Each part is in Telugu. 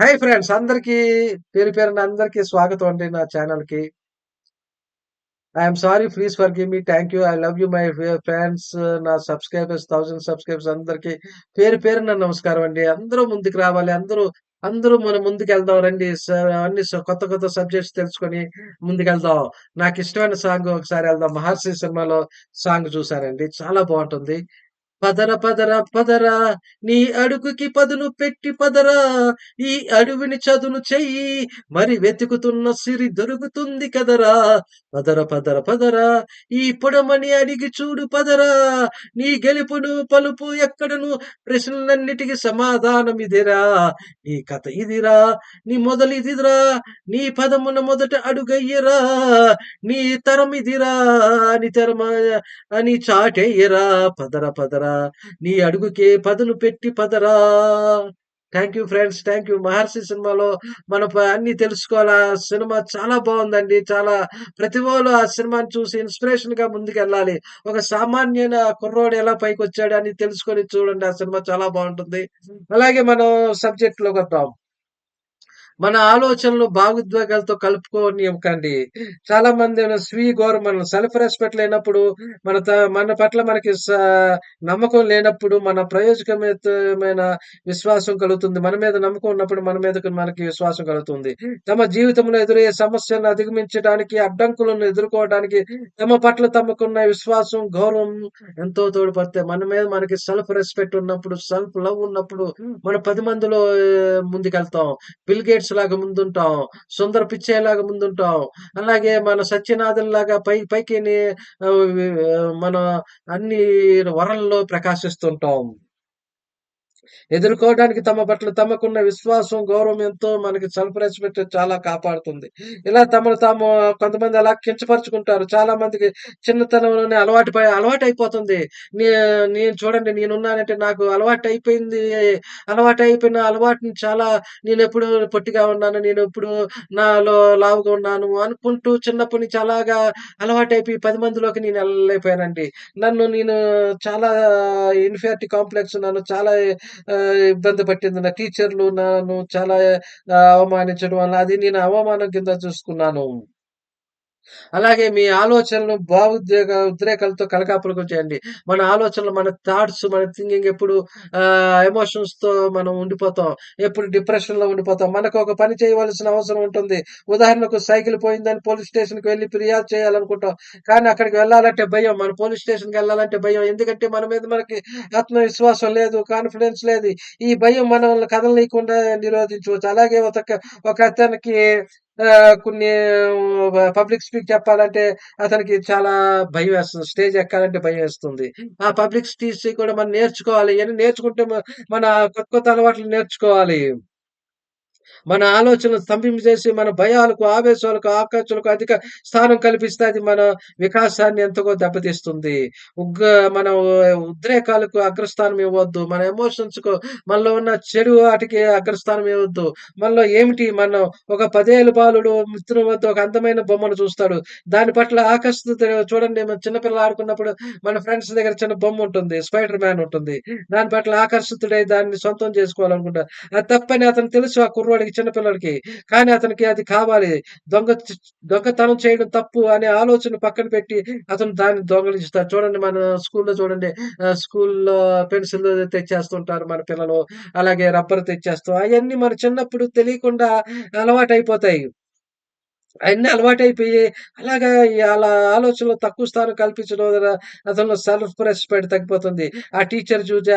హాయ్ ఫ్రెండ్స్ అందరికీ పేరు పేరున అందరికీ స్వాగతం అండి నా ఛానల్‌కి. I'm sorry please forgive me. Thank you. I love you my friends fans నా సబ్‌స్క్రైబర్స్ 1000 సబ్‌స్క్రైబర్స్ అందరికీ పేరు పేరున నమస్కారం అండి. అందరూ ముందుకు రావాలి. అందరూ, అందరూ మనం ముందుకెళ్దాం రండి. అన్ని కొత్త కొత్త సబ్జెక్ట్స్ తెలుసుకొని ముందుకెళ్దాం. నాకిష్టమైన సాంగ్ ఒకసారి వెళ్దాం 'మహర్షి' సినిమాలో సాంగ్ చూసానండి. చాలా బాగుంటుంది పదర పదర పదరా నీ అడుగుకి పదును పెట్టి పదరా ఈ అడవిని చదును చెయ్యి మరి వెతుకుతున్న సిరి దొరుకుతుంది కదరా. పదర పదర పదరా ఈ పొడమని అడిగి చూడు పదరా నీ గెలుపును పలుపు ఎక్కడను ప్రశ్నలన్నిటికీ సమాధానం ఇదిరా. నీ కథ ఇదిరా నీ మొదలిదిరా నీ పదమున మొదట అడుగయ్యరా నీ తరం ఇదిరా నీ తరమ అని చాటేయరా పదర పదరా నీ అడుగుకే పదులు పెట్టి పదరా. Thank you friends thank you Maharshi సినిమాలో మన అన్ని తెలుసుకోవాలి? ఆ సినిమా చాలా బాగుందండి. చాలా ప్రతి ఆ సినిమాని చూసి ఇన్స్పిరేషన్గా ముందుకెళ్ళాలి. ఒక సామాన్యమైన కుర్రోడు ఎలా పైకి వచ్చాడు అని తెలుసుకొని చూడండి. ఆ సినిమా చాలా బాగుంటుంది. అలాగే మనం సబ్జెక్ట్లోకి వద్దాం. మన ఆలోచనలు భావోద్వేగాలతో కలుపుకోనివ్వకండి. చాలా మంది స్వీయ గౌరవం సెల్ఫ్ రెస్పెక్ట్ లేనప్పుడు మన త మన పట్ల మనకి నమ్మకం లేనప్పుడు మన ప్రయోజకమైన విశ్వాసం కలుగుతుంది. మన మీద నమ్మకం ఉన్నప్పుడు మన మీద మనకి విశ్వాసం కలుగుతుంది. తమ జీవితంలో ఎదురయ్యే సమస్యలను అధిగమించడానికి, అడ్డంకులను ఎదుర్కోవడానికి తమ పట్ల తమకున్న విశ్వాసం, గౌరవం ఎంతో తోడ్పడతాయి. మన మీద మనకి సెల్ఫ్ రెస్పెక్ట్ ఉన్నప్పుడు, సెల్ఫ్ లవ్ ఉన్నప్పుడు మన పది మందిలో ముందుకెళ్తాం. బిల్ గేట్స్ లాగా ముందుంటాం. సుందర పిచ్చేలాగా లాగా ముందుంటాం. అలాగే మన సత్యనాథుల్లాగా పై పైకి మన అన్ని వరల్లో ప్రకాశిస్తుంటాం. ఎదుర్కోవడానికి తమ పట్ల తమకున్న విశ్వాసం, గౌరవం ఎంతో మనకి సెల్ఫ్ రెస్పెక్ట్ చాలా కాపాడుతుంది. ఇలా తమను తాము కొంతమంది అలా కించపరుచుకుంటారు. చాలా మందికి చిన్నతనంలోనే అలవాటు అలవాటు అయిపోతుంది నేను చూడండి నేనున్నానంటే నాకు అలవాటు అయిపోయింది అలవాటు అయిపోయిన అలవాటుని చాలా నేను ఎప్పుడు పొట్టిగా ఉన్నాను. నేను ఎప్పుడు నాలో లావుగా ఉన్నాను అనుకుంటూ చిన్నప్పటి నుంచి అలాగా అలవాటయిపోయి 10 మందిలోకి నేను వెళ్ళలేకపోయానండి నన్ను నేను చాలా ఇన్ఫియారిటీ కాంప్లెక్స్ నన్ను చాలా ఇబ్బంది పట్టింది నా టీచర్‌లు నన్ను చాలా అవమానించడం వల్ల అది నేను అవమానం కింద చూసుకున్నాను. అలాగే మీ ఆలోచనలు భావోద్వేగ ఉద్రేకాలతో కలకాపులకు చేయండి. మన ఆలోచనలు, మన థాట్స్, మన థింకింగ్ ఎప్పుడు ఎమోషన్స్‌తో మనం ఉండిపోతాం. ఎప్పుడు డిప్రెషన్‌లో ఉండిపోతాం. మనకు ఒక పని చేయవలసిన అవసరం ఉంటుంది. ఉదాహరణకు సైకిల్ పోయిందని పోలీస్ స్టేషన్‌కి వెళ్ళి ఫిర్యాదు చేయాలనుకుంటాం. కానీ అక్కడికి వెళ్ళాలంటే భయం. మన పోలీస్ స్టేషన్‌కెళ్ళాలంటే భయం. ఎందుకంటే మన మీద మనకి ఆత్మవిశ్వాసం లేదు. కాన్ఫిడెన్స్ లేదు. ఈ భయం మనల్ని కదలనీయకుండా నిరోధించవచ్చు. అలాగే ఒక ఒకతనికి అతనికి కొన్ని పబ్లిక్ స్పీక్ చెప్పాలంటే అతనికి చాలా భయం వేస్తుంది స్టేజ్ ఎక్కాలంటే భయం వేస్తుంది ఆ పబ్లిక్ స్పీచ్ కూడా మనం నేర్చుకోవాలి. ఇవన్నీ నేర్చుకుంటే మన కొత్త కొత్త అలవాట్లు నేర్చుకోవాలి. మన ఆలోచనలు స్తంభింపజేసి మన భయాలకు, ఆవేశాలకు, ఆకాంక్షలకు అధిక స్థానం కల్పిస్తే అది మన వికాసాన్ని ఎంతగో దెబ్బతీస్తుంది. ఉగ్గ మన ఉద్రేకాలకు అగ్రస్థానం ఇవ్వద్దు మన ఎమోషన్స్‌కు మనలో ఉన్న చెడు వాటికి అగ్రస్థానం ఇవ్వద్దు మనలో ఏమిటి మనం ఒక పదేళ్ళు బాలుడు మిత్రుల వద్ద ఒక అందమైన బొమ్మను చూస్తాడు. దాని పట్ల ఆకర్షిత చూడండి మన చిన్నపిల్లలు ఆడుకున్నప్పుడు మన ఫ్రెండ్స్ దగ్గర చిన్న బొమ్మ ఉంటుంది. స్పైడర్ మ్యాన్ ఉంటుంది. దాని పట్ల ఆకర్షితుడై దాన్ని సొంతం చేసుకోవాలనుకుంటాడు. అది తప్పని అతను తెలుసు ఆ కుర్రోడికి చిన్న చిన్నపిల్లడికి కానీ అతనికి అది కావాలి. దొంగ దొంగతనం చేయడం తప్పు అనే ఆలోచన పక్కన పెట్టి అతను దాన్ని దొంగిలిస్తాడు. చూడండి మన స్కూల్‌లో చూడండి స్కూల్‌లో పెన్సిల్ తెచ్చేస్తుంటారు మన పిల్లలు. అలాగే రబ్బర్ తెచ్చేస్తాం. అవన్నీ మన చిన్నప్పుడు తెలియకుండా అలవాటు అయిపోతాయి అయన్నీ అలవాటైపోయి అలాగా అలా ఆలోచనలో తక్కువ స్థానం కల్పించడం వల్ల సెల్ఫ్ రెస్పెక్ట్ తగ్గిపోతుంది. ఆ టీచర్ చూసి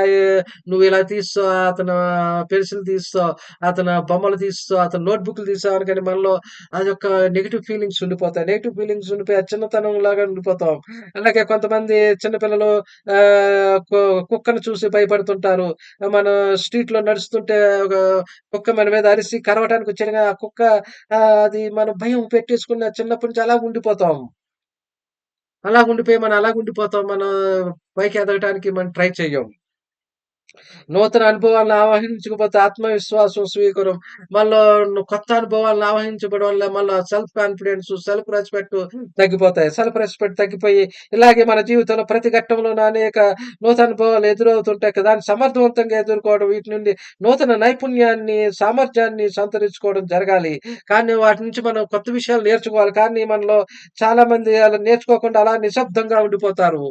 నువ్వు ఇలా తీస్తావు, అతను పెన్సిల్ తీస్తావు, అతను బొమ్మలు తీస్తావు, అతను నోట్ తీస్తావు తీసావు కానీ మనలో అది ఒక నెగిటివ్ ఫీలింగ్స్ ఉండిపోతాయి. నెగిటివ్ ఫీలింగ్స్ ఉండిపోయి చిన్నతనం లాగా ఉండిపోతాం. అలాగే కొంతమంది చిన్న పిల్లలు కు కుక్కను చూసి భయపడుతుంటారు. మనం స్ట్రీట్‌లో నడుస్తుంటే ఒక కుక్క మన మీద అరిసి కరవటానికి వచ్చిన ఆ కుక్క అది మన భయం పెట్టేసుకున్న చిన్నప్పటి నుంచి అలా ఉండిపోతాం. అలా ఉండిపోయి మనం అలా ఉండిపోతాం మనం పైకి ఎదగటానికి మనం ట్రై చెయ్యం. నూతన అనుభవాలను ఆవాహించకపోతే ఆత్మవిశ్వాసం స్వీకరం. మళ్ళా కొత్త అనుభవాలను ఆవహించబడడం వల్ల మళ్ళీ సెల్ఫ్ కాన్ఫిడెన్స్ సెల్ఫ్ రెస్పెక్ట్ తగ్గిపోతాయి. సెల్ఫ్ రెస్పెక్ట్ తగ్గిపోయి ఇలాగే మన జీవితంలో ప్రతి ఘట్టంలో అనేక నూతన అనుభవాలు ఎదురవుతుంటాయి కదా. దాన్ని సమర్థవంతంగా ఎదుర్కోవడం వీటి నుండి నూతన నైపుణ్యాన్ని సామర్థ్యాన్ని సంతరించుకోవడం జరగాలి. కానీ వాటి నుంచి మనం కొత్త విషయాలు నేర్చుకోవాలి. కానీ మనలో చాలా మంది అలా నేర్చుకోకుండా అలా నిశ్శబ్దంగా ఉండిపోతారు.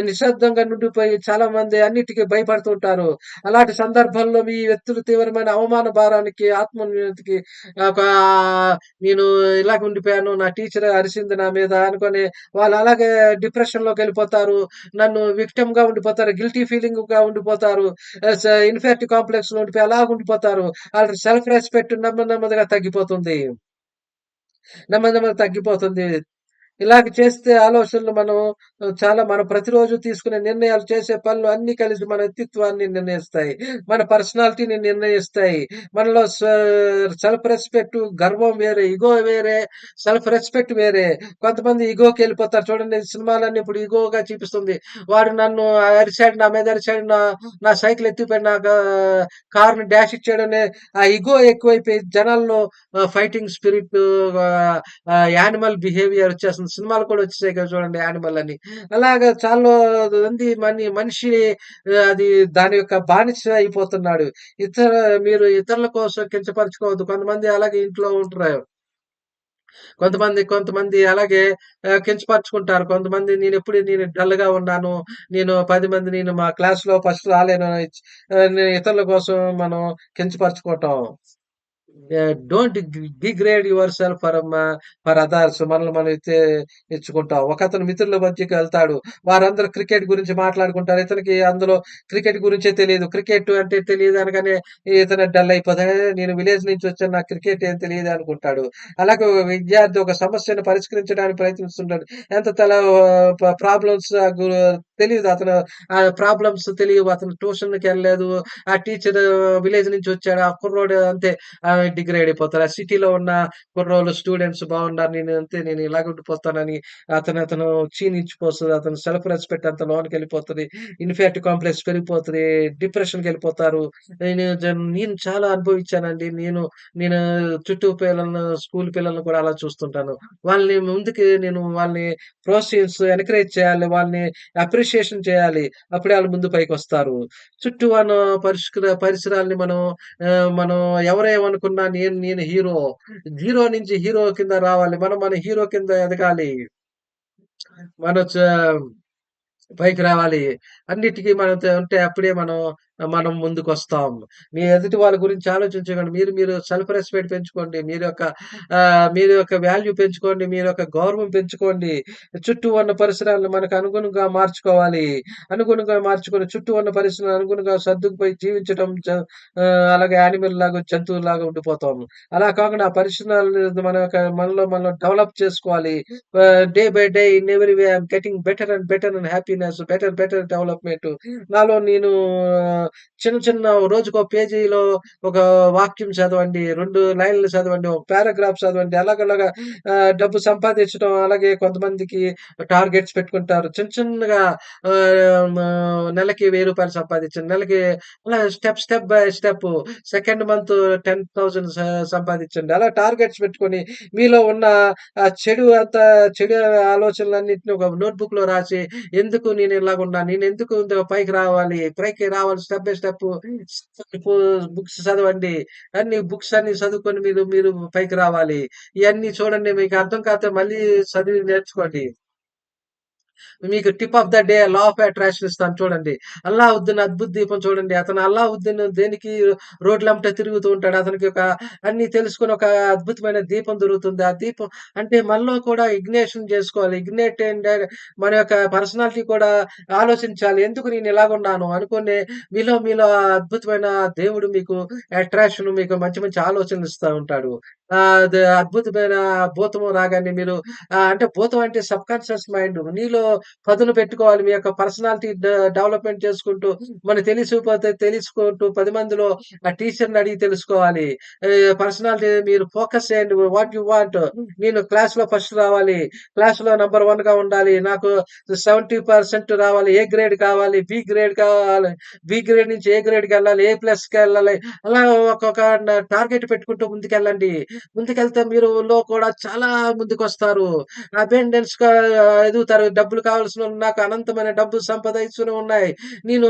నిశ్శబ్దంగా ఉండిపోయి చాలా మంది అన్నిటికీ భయపడుతుంటారు. అలాంటి సందర్భంలో మీ వ్యక్తులు తీవ్రమైన అవమాన భారానికి ఆత్మోన్నతికి ఒక నేను ఇలాగ ఉండిపోయాను నా టీచర్ అరిసింది నా మీద అనుకొని వాళ్ళు అలాగే డిప్రెషన్లోకి వెళ్ళిపోతారు నన్ను విక్టమ్గా ఉండిపోతారు గిల్టీ ఫీలింగ్గా ఉండిపోతారు ఇన్ఫెక్ట్ కాంప్లెక్స్లో ఉండిపోయి అలాగ ఉండిపోతారు వాళ్ళ సెల్ఫ్ రెస్పెక్ట్ నెమ్మది నెమ్మదిగా తగ్గిపోతుంది. నెమ్మది నెమ్మది తగ్గిపోతుంది. ఇలాగ చేస్తే ఆలోచనలు మనం చాలా మనం ప్రతిరోజు తీసుకునే నిర్ణయాలు, చేసే పనులు అన్ని కలిసి మన వ్యక్తిత్వాన్ని నిర్ణయిస్తాయి. మన పర్సనాలిటీని నిర్ణయిస్తాయి. మనలో స సెల్ఫ్ రెస్పెక్ట్, గర్వం వేరే, ఇగో వేరే, సెల్ఫ్ రెస్పెక్ట్ వేరే. కొంతమంది ఇగోకెళ్ళిపోతారు చూడండి సినిమాలన్నీ ఇప్పుడు ఇగోగా చూపిస్తుంది. వాడు నన్ను అరిచాడు, నా మీద అరిచాడు, నా నా సైకిల్ ఎత్తిపోయి నా గా కార్‌ని డాష్ ఇచ్చాడనే ఆ ఇగో ఎక్కువైపోయి జనాల్లో ఫైటింగ్ స్పిరిట్ యానిమల్ బిహేవియర్ వచ్చేస్తుంది. సినిమాలు కూడా వచ్చేసాయి కదా చూడండి యానిమల్ అని. అలాగా చాలా మంది మని మనిషి అది దాని యొక్క బానిస అయిపోతున్నాడు. ఇతర మీరు ఇతరుల కోసం కించపరచుకోవద్దు. కొంతమంది అలాగే ఇంట్లో ఉంటున్నారు. కొంతమంది కొంతమంది అలాగే కించపరచుకుంటారు కించపరుచుకుంటారు. కొంతమంది నేనెప్పుడు నేను డల్‌గా ఉన్నాను. నేను పది మంది నేను మా క్లాస్‌లో ఫస్ట్ రాలేను ఇతరుల కోసం మనం కించపరచుకోవటం. Don't degrade yourself for మ ఫర్ అదర్స్ మనల్ని మనం ఇచ్చే ఇచ్చుకుంటాం. ఒకతను మిత్రుల మధ్యకి వెళ్తాడు. వారందరూ క్రికెట్ గురించి మాట్లాడుకుంటారు. ఇతనికి అందులో క్రికెట్ గురించే తెలియదు క్రికెట్ అంటే తెలియదు అనగానే ఇతను డల్ అయిపోతాడు. నేను విలేజ్ నుంచి వచ్చాను. నాకు క్రికెట్ ఏం తెలియదు అనుకుంటాడు. అలాగే ఒక విద్యార్థి ఒక సమస్యను పరిష్కరించడానికి ప్రయత్నిస్తుంటాడు. ఎంత తల ప్రాబ్లమ్స్ తెలియదు అతను ఆ ప్రాబ్లమ్స్ తెలియదు అతను ట్యూషన్‌కెళ్ళలేదు. ఆ టీచర్ విలేజ్ నుంచి వచ్చాడు. ఆ కుర్రోడు అంతే ఆహ్, డిగ్రేడ్ అయిపోతారు. ఆ సిటీలో ఉన్న కుర్రోళ్ళు స్టూడెంట్స్ బాగున్నారు. నేను అంతే నేను ఇలాగ ఉండిపోతానని అతను అతను క్షీణించిపోతుంది అతను సెల్ఫ్ రెస్పెక్ట్ అంతా వెళ్ళిపోతుంది ఇన్ఫాక్ట్ కాంప్లెక్స్ పెరిగిపోతుంది డిప్రెషన్కి వెళ్ళిపోతారు నేను నేను చాలా అనుభవించానండి. నేను నేను చుట్టూ పిల్లలను స్కూల్ పిల్లల్ని కూడా అలా చూస్తుంటాను. వాళ్ళని ముందుకి నేను వాళ్ళని ప్రోత్సహించ ఎంకరేజ్ చేయాలి. వాళ్ళని అప్రిషియేషన్ చేయాలి. అప్పుడే వాళ్ళు ముందు పైకి వస్తారు చుట్టూ పరిష్కర పరిసరాల్ని మనం మనం ఎవరేమనుకున్న నేను నేను హీరో. జీరో నుంచి హీరో కింద రావాలి. మనం మన హీరో కింద ఎదగాలి. మన చ పైకి రావాలి. అన్నిటికి మనం ఉంటే అప్పుడే మనం మనం ముందుకొస్తాం. మీ ఎదుటి వాళ్ళ గురించి ఆలోచించకండి. మీరు మీరు సెల్ఫ్ రెస్పెక్ట్ పెంచుకోండి. మీరు యొక్క మీరు యొక్క వాల్యూ పెంచుకోండి. మీరు యొక్క గౌరవం పెంచుకోండి. చుట్టూ ఉన్న పరిసరాలను మనకు అనుగుణంగా మార్చుకోవాలి. అనుగుణంగా మార్చుకొని చుట్టూ ఉన్న పరిసరాలను అనుగుణంగా సర్దుకుపోయి జీవించడం జ ఆహ్, అలాగే యానిమల్‌లాగా జంతువులాగా ఉండిపోతాము. అలా కాకుండా ఆ పరిసరాలను మన యొక్క మనలో మనం డెవలప్ చేసుకోవాలి. Day by day in every way I'm getting better and better and happiness better better development. నాలో నేను చిన్న చిన్న రోజుకో పేజీలో ఒక వాక్యం చదవండి. రెండు లైన్‌లు చదవండి. ఒక పారాగ్రాఫ్ చదవండి. అలాగలాగా డబ్బు సంపాదించడం అలాగే కొంతమందికి టార్గెట్స్ పెట్టుకుంటారు. చిన్న చిన్నగా నెలకి వెయ్యి రూపాయలు సంపాదించండి. నెలకి అలా step step by step second month ten thousand సంపాదించండి. అలా టార్గెట్స్ పెట్టుకొని మీలో ఉన్న ఆ చెడు అంత చెడు ఆలోచనలన్నిటిని ఒక నోట్‌బుక్‌లో రాసి ఎందుకు నేను ఇలాగున్నా? నేను ఎందుకు పైకి రావాలి? పైకి రావాల్సిన స్టెప్ బై స్టెప్ బుక్స్ చదవండి. అన్ని బుక్స్ అన్ని చదువుకొని మీరు మీరు పైకి రావాలి. ఇవన్నీ చూడండి మీకు అర్థం కాతే మళ్ళీ చదివి నేర్చుకోండి. మీకు tip of the day law of attraction ఇస్తాను చూడండి. అల్లావుద్దీన్ అద్భుత దీపం చూడండి. అతను అల్లావుద్దీన్ దేనికి రోడ్లంటే తిరుగుతూ ఉంటాడు. అతనికి ఒక అన్ని తెలుసుకొని ఒక అద్భుతమైన దీపం దొరుకుతుంది. ఆ దీపం అంటే మనలో కూడా ఇగ్నేషన్ చేసుకోవాలి. ఇగ్నేట్ అంటే uh, మన యొక్క పర్సనాలిటీ కూడా ఆలోచించాలి. ఎందుకు నేను ఇలాగున్నాను అనుకుని మీలో మీలో అద్భుతమైన దేవుడు మీకు అట్రాక్షన్ మీకు మంచి మంచి ఆలోచనలు ఇస్తా ఉంటాడు. అద్భుతమైన భూతము రాగానే మీరు అంటే భూతం అంటే సబ్ కాన్షియస్ మైండ్. నీలో పదును పెట్టుకోవాలి. మీ యొక్క పర్సనాలిటీ డెవలప్‌మెంట్ చేసుకుంటూ, మన తెలిసిపోతే తెలుసుకుంటూ పది మందిలో ఆ టీచర్‌ని అడిగి తెలుసుకోవాలి. పర్సనాలిటీ మీరు ఫోకస్ చేయండి. వాట్ యూ వాంట్ నేను క్లాస్లో ఫస్ట్ రావాలి. క్లాస్లో నంబర్ 1గా ఉండాలి. నాకు 70% రావాలి. ఏ గ్రేడ్ కావాలి. బి గ్రేడ్ కావాలి. బి గ్రేడ్ నుంచి ఏ గ్రేడ్‌కెళ్ళాలి. ఏ ప్లస్కి వెళ్ళాలి అలా ఒక్కొక్క టార్గెట్ పెట్టుకుంటూ ముందుకెళ్ళండి. ముందుకెళ్తే మీరు లో కూడా చాలా ముందుకొస్తారు. అబెండెన్స్‌గా ఎదుగుతారు. డబ్బులు కావాల్సిన నాకు అనంతమైన డబ్బు సంపాదించునే ఉన్నాయి. నేను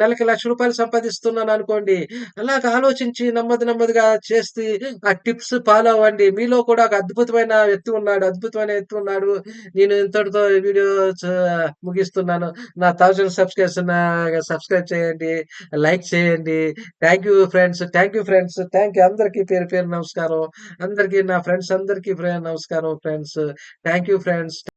నెలకి నెలకి రూ. 1,00,000 సంపాదిస్తున్నాననుకోండి. అలాగ ఆలోచించి నెమ్మది నెమ్మదిగా చేసి ఆ టిప్స్ ఫాలో అవ్వండి. మీలో కూడా ఒక అద్భుతమైన వ్యక్తి ఉన్నాడు. అద్భుతమైన వ్యక్తి ఉన్నాడు. నేను ఇంతటితో వీడియో ముగిస్తున్నాను. నా థౌజండ్ సబ్‌స్క్రైబ్స్ సబ్‌స్క్రైబ్ చేయండి. లైక్ చేయండి. Thank you friends. Thank you friends. Thank you అందరికీ పేరు పేరు నమస్కారం. అందరికి నా ఫ్రెండ్స్ అందరికీ నమస్కారం ఫ్రెండ్స్. Thank you friends.